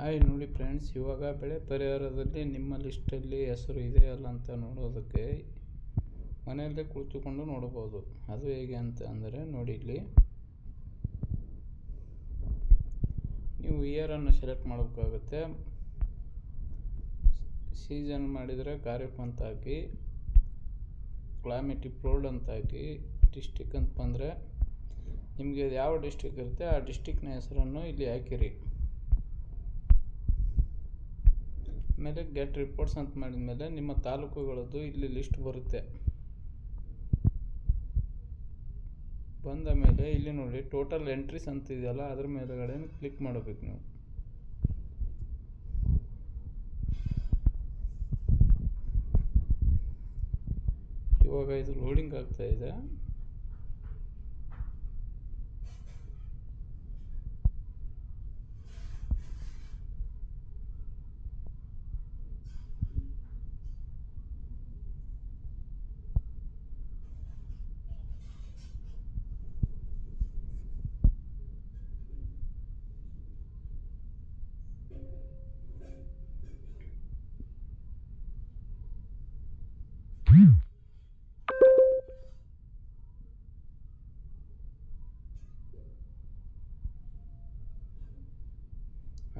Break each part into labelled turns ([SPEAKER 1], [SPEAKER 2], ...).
[SPEAKER 1] Hi ನೋಡಿ friends, ಇವಾಗ ಬೆಳೆ ಪರಿಹಾರದಲ್ಲಿ ನಿಮ್ಮ ಲಿಸ್ಟಲ್ಲಿ ಹೆಸರು ಇದೆಯಲ್ಲ ಅಂತ ನೋಡೋದಕ್ಕೆ ಮನೆಯಲ್ಲೇ ಕುಳಿತುಕೊಂಡು ನೋಡಬಹುದು. ಅದು ಹೇಗೆ ಅಂತ ಅಂದರೆ ನೋಡಿ ಇಲ್ಲಿ. ನೀವು ಇಯರನ್ನು ಸೆಲೆಕ್ಟ್ ಮಾಡಬೇಕಾಗುತ್ತೆ. ಸೀಸನ್ ಮಾಡಿದರೆ ಖಾರಿಫ್ ಅಂತ ಹಾಕಿ ಕ್ಲಾಮಿಟಿ ಪ್ರೋಲ್ಡ್ ಅಂತ ಹಾಕಿ ಡಿಸ್ಟಿಕ್ ಅಂತ ಬಂದರೆ ನಿಮಗೆ ಯಾವ ಡಿಸ್ಟಿಕ್ ಇರುತ್ತೆ ಆ ಡಿಸ್ಟಿಕ್ನ ಹೆಸರನ್ನು ಇಲ್ಲಿ ಹಾಕಿರಿ. ಆಮೇಲೆ ಗೆಟ್ ರಿಪೋರ್ಟ್ಸ್ ಅಂತ ಮಾಡಿದ ಮೇಲೆ ನಿಮ್ಮ ತಾಲೂಕುಗಳದ್ದು ಇಲ್ಲಿ ಲಿಸ್ಟ್ ಬರುತ್ತೆ. ಬಂದ ಮೇಲೆ ಇಲ್ಲಿ ನೋಡಿ ಟೋಟಲ್ ಎಂಟ್ರೀಸ್ ಅಂತ ಇದೆಯಲ್ಲ, ಅದ್ರ ಮೇಲೆಗಡೆ ಕ್ಲಿಕ್ ಮಾಡಬೇಕು ನೀವು. ಇವಾಗ ಇದು ಲೋಡಿಂಗ್ ಆಗ್ತಾ ಇದೆ.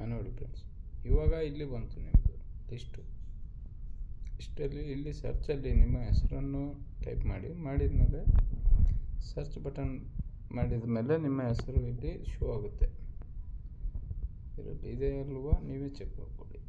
[SPEAKER 1] ನೋಡಿ ಫ್ರೆಂಡ್ಸ್ ಇವಾಗ ಇಲ್ಲಿ ಬಂತು ನಿಮ್ಮದು ಲಿಸ್ಟು ಇಷ್ಟಲ್ಲಿ ಇಲ್ಲಿ ಸರ್ಚಲ್ಲಿ ನಿಮ್ಮ ಹೆಸರನ್ನು ಟೈಪ್ ಮಾಡಿ ಮಾಡಿದ ಮೇಲೆ ಸರ್ಚ್ ಬಟನ್ ಮಾಡಿದ ಮೇಲೆ ನಿಮ್ಮ ಹೆಸರು ಇಲ್ಲಿ ಶೋ ಆಗುತ್ತೆ. ಇದರಲ್ಲಿ ಇದೆ ಅಲ್ವಾ? ನೀವೇ ಚೆಕ್ ಮಾಡ್ಕೊಳ್ಳಿ.